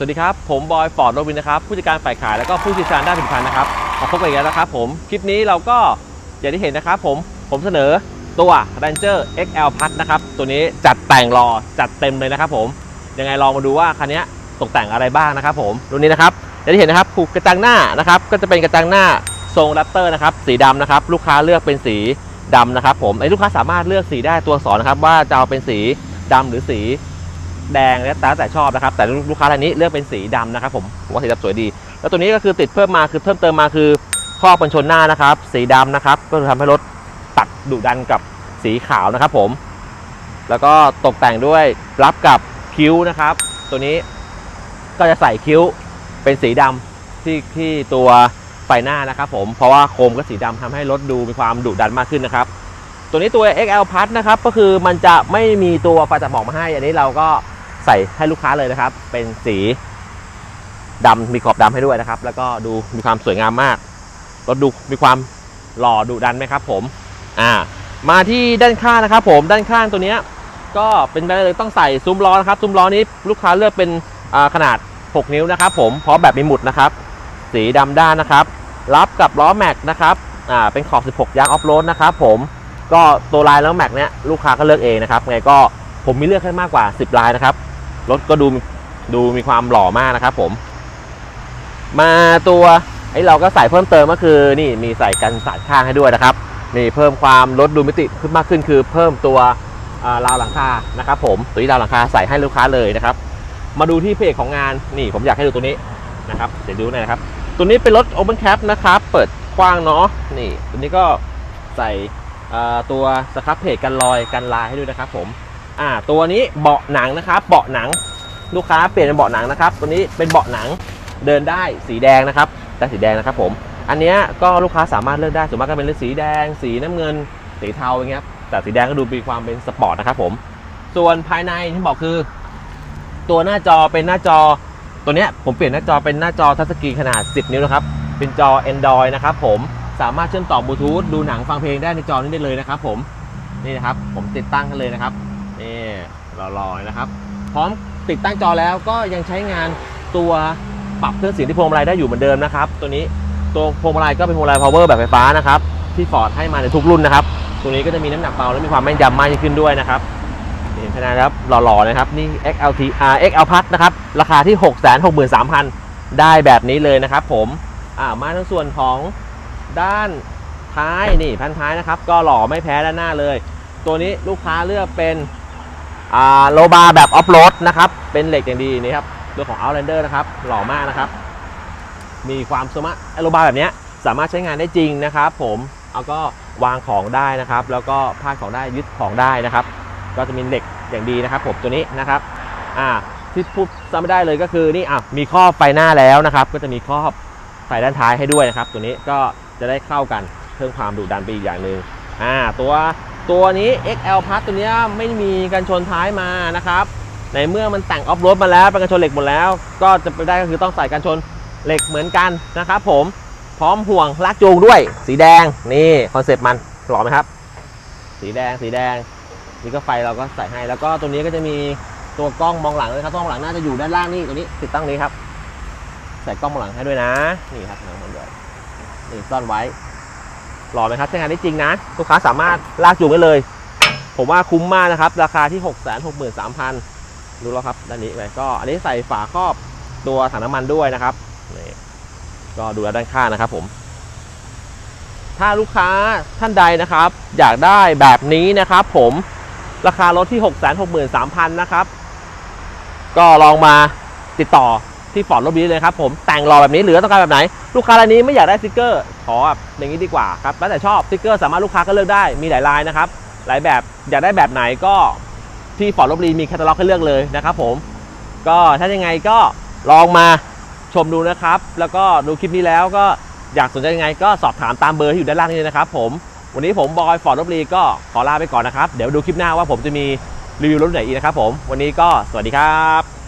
สวัสดีครับ ผมบอยฟอร์ดโรบินนะครับ ผู้จัดการฝ่ายขายแล้วก็ผู้เชี่ยวชาญด้านผลิตภัณฑ์นะครับมาพบกันอีกแล้วนะครับผม คลิปนี้เราก็อย่างที่เห็นนะครับผม ผมเสนอตัว Ranger XL Plus นะครับ ตัวนี้จัดแต่งรอจัดเต็มเลยนะครับผม ยังไงลองมาดูว่าคันนี้ตกแต่งอะไรบ้างนะครับผมรุ่นนี้นะครับอย่างที่เห็นนะครับผูกกระจังหน้านะครับ ก็จะเป็นกระจังหน้าทรงแรปเตอร์นะครับ สีดำนะครับ ลูกค้าเลือกเป็นสีดำนะครับ ผมไอ้ลูกค้าสามารถเลือกสีได้ตัวสอักษรนะครับ ว่าจะเอาเป็นสีดำหรือสี แดงแล้วแต่แต่ชอบนะครับ แต่ลูกค้ารายนี้เลือกเป็นสีดำนะครับผมผมว่าสีดำสวยดี แล้วตัวนี้ก็คือติดเพิ่มมาคือเพิ่มเติมมาคือครอบกันชนหน้านะครับ สีดำนะครับ ก็จะทำให้รถตัดดุดันกับสีขาวนะครับผม แล้วก็ตกแต่งด้วยรับกับคิ้วนะครับ ตัวนี้ก็จะใส่คิ้วเป็นสีดำที่ที่ตัวไฟหน้านะครับผมเพราะว่าโคมก็สีดำทำให้รถดูมีความดุดันมากขึ้นนะครับ ตัวนี้ตัว XL Plus นะครับก็คือมันจะไม่มีตัวไฟตัดหมอกมาให้ อันนี้เราก็ ใส่ให้ลูกค้าเลยนะครับ เป็นสีดำมีขอบดำให้ด้วยนะครับ แล้วก็ดูมีความสวยงามมากรถดูมีความหล่อดุดันไหมครับ ผม อ่า มาที่ด้านข้างนะครับ ผมด้านข้างตัวเนี้ย ก็เป็นไปได้เลยต้องใส่ซุ้มล้อนะครับซุ้มล้อนี้ลูกค้าเลือกเป็นขนาด 6 นิ้วนะครับ ผมพร้อมแบบมีหมุดนะครับ สีดำด้านนะครับ รับกับล้อแม็กนะครับอ่าเป็นขอบ 16 ยางออฟโรดนะครับ ผมก็ตัวลายแล้วแม็กเนี้ยลูกค้าก็เลือกเองนะครับไงก็ผมมีเลือกให้มากกว่า 10 ลายนะครับ รถก็ดูดูมีความหล่อมากนะครับผม มาตัวไอ้เราก็ใส่เพิ่มเติมก็คือนี่มีใส่กันสาดข้างให้ด้วยนะครับนี่เพิ่มความลดดูมิติขึ้นมากขึ้นคือเพิ่มตัวราวหลังคานะครับ ผมตัวนี้ราวหลังคาใส่ให้ลูกค้าเลยนะครับ มาดูที่เพจของงานนี่ผมอยากให้ดูตัวนี้นะครับเดี๋ยวดูหน่อยนะครับ ตัวนี้เป็นรถ Open Cap นะครับ เปิดกว้างเนาะนี่ตัวนี้ก็ใส่ตัวสครับเพจกันรอยกันลายให้ด้วยนะครับผม อ่าตัวนี้เบาะหนังนะครับเบาะหนังลูกค้าเปลี่ยนเป็นเบาะหนังนะครับตัวนี้เป็นเบาะหนังเดินได้สีแดงนะครับได้สีแดงนะครับผมอันเนี้ยก็ลูกค้าสามารถเลือกได้ส่วนมากก็เป็นเลือกสีแดง สีน้ำเงิน สีเทาอย่างเงี้ยครับแต่สีแดงก็ดูมีความเป็นสปอร์ตนะครับผมส่วนภายในที่บอกคือ ตัวหน้าจอเป็นหน้าจอตัวเนี้ยผมเปลี่ยนหน้าจอเป็นหน้าจอทัชสกรีนขนาด 10 นิ้วนะครับเป็นจอ Android นะครับผมสามารถเชื่อมต่อบลูทูธดูหนังฟังเพลงได้ในจอนี้ได้เลยนะครับผมนี่นะครับผมติดตั้งกันเลยนะครับ นี่รอๆนะครับ พร้อมติดตั้งจอแล้วก็ยังใช้งานตัวปรับเครื่องเสียงที่พวงมาลัยได้อยู่เหมือนเดิมนะครับ ตัวนี้ตัวพวงมาลัยก็เป็นพวงมาลัย power แบบไฟฟ้านะครับ ที่ฟอร์ดให้มาในทุกรุ่นนะครับ ตัวนี้ก็จะมีน้ำหนักเบาและมีความแม่นยำมากยิ่งขึ้นด้วยนะครับนี่ขนาดครับหล่อๆนะครับนี่ XLT R XL Plus นะครับราคาที่ 663,000 ได้แบบนี้เลยนะครับ ผมอ่ามาทั้งส่วนของด้านท้ายนี่พันท้ายนะครับ ก็หล่อไม่แพ้ด้านหน้าเลย ตัวนี้ลูกค้าเลือกเป็น โลบาร์แบบออฟโรดนะครับ เป็นเหล็กอย่างดีนี่ครับตัวของ Outlander นะครับ หล่อมากนะครับ มีความสมารถโลบาร์แบบเนี้ยสามารถใช้งานได้จริงนะครับผมเอาก็วางของได้นะครับ แล้วก็พาดของได้ยึดของได้นะครับ ก็จะมีเหล็กอย่างดีนะครับผมตัวนี้นะครับอ่าที่พูดซ้ำไม่ได้เลยก็คือนี่อะมีครอบไฟหน้าแล้วนะครับ ก็จะมีครอบไฟด้านท้ายให้ด้วยนะครับ ตัวนี้ก็จะได้เข้ากันเพิ่มความดุดันไปอีกอย่างหนึ่งอ่าตัว ตัวนี้ XL Plus ตัวนี้ไม่มีกันชนท้ายมานะครับในเมื่อมันแต่งออฟโรดมาแล้วเป็นกันชนเหล็กหมดแล้ว ก็จะไปได้ก็คือต้องใส่กันชนเหล็กเหมือนกันนะครับผมพร้อมห่วงลากจูงด้วย สีแดงนี่คอนเซปต์มันหล่อไหมครับ สีแดงสีแดงนี่ก็ไฟเราก็ใส่ให้แล้วก็ตัวนี้ก็จะมีตัวกล้องมองหลังเลยครับกล้องมองหลังน่าจะอยู่ด้านล่างนี่ตัวนี้ติดตั้งนี้ครับ ใส่กล้องมองหลังให้ด้วยนะ นี่ครับหนังมันเลยนี่ซ่อนไว้ หล่อไหมครับใช้งานได้จริงนะ ลูกค้าสามารถลากจูงได้เลย ผมว่าคุ้มมากนะครับ ราคาที่ 6 6 3 0 0 0ดูแล้วครับด้านนี้ไปก็อันนี้ใส่ฝาครอบตัวถังน้ำมันด้วยนะครับนี่ก็ดูแลด้านข้างนะครับผมถ้าลูกค้าท่านใดนะครับ อยากได้แบบนี้นะครับ ผมราคารถที่ 6 6 3 0 0 0นะครับ ก็ลองมาติดต่อ ที่ฟอร์ดรถบีเลยครับผมแต่งรอแบบนี้หรือต้องการแบบไหน ลูกค้ารายนี้ไม่อยากได้สติกเกอร์ ขอแบบอย่างนี้ดีกว่าครับแล้วแต่ชอบสติกเกอร์สามารถลูกค้าก็เลือกได้มีหลายลายนะครับหลายแบบอยากได้แบบไหนก็ที่ฟอร์ดลบบุรีมีแคตตาล็อกให้เลือกเลยนะครับผมก็ถ้ายังไงก็ลองมาชมดูนะครับ แล้วก็ดูคลิปนี้แล้วก็อยากสนใจยังไงก็สอบถามตามเบอร์ที่อยู่ด้านล่างนี้นะครับผมวันนี้ผมบอยฟอร์ดลบบุรีก็ขอลาไปก่อนนะครับเดี๋ยวดูคลิปหน้าว่าผมจะมีรีวิวรถไหนอีกนะครับผมวันนี้ก็สวัสดีครับ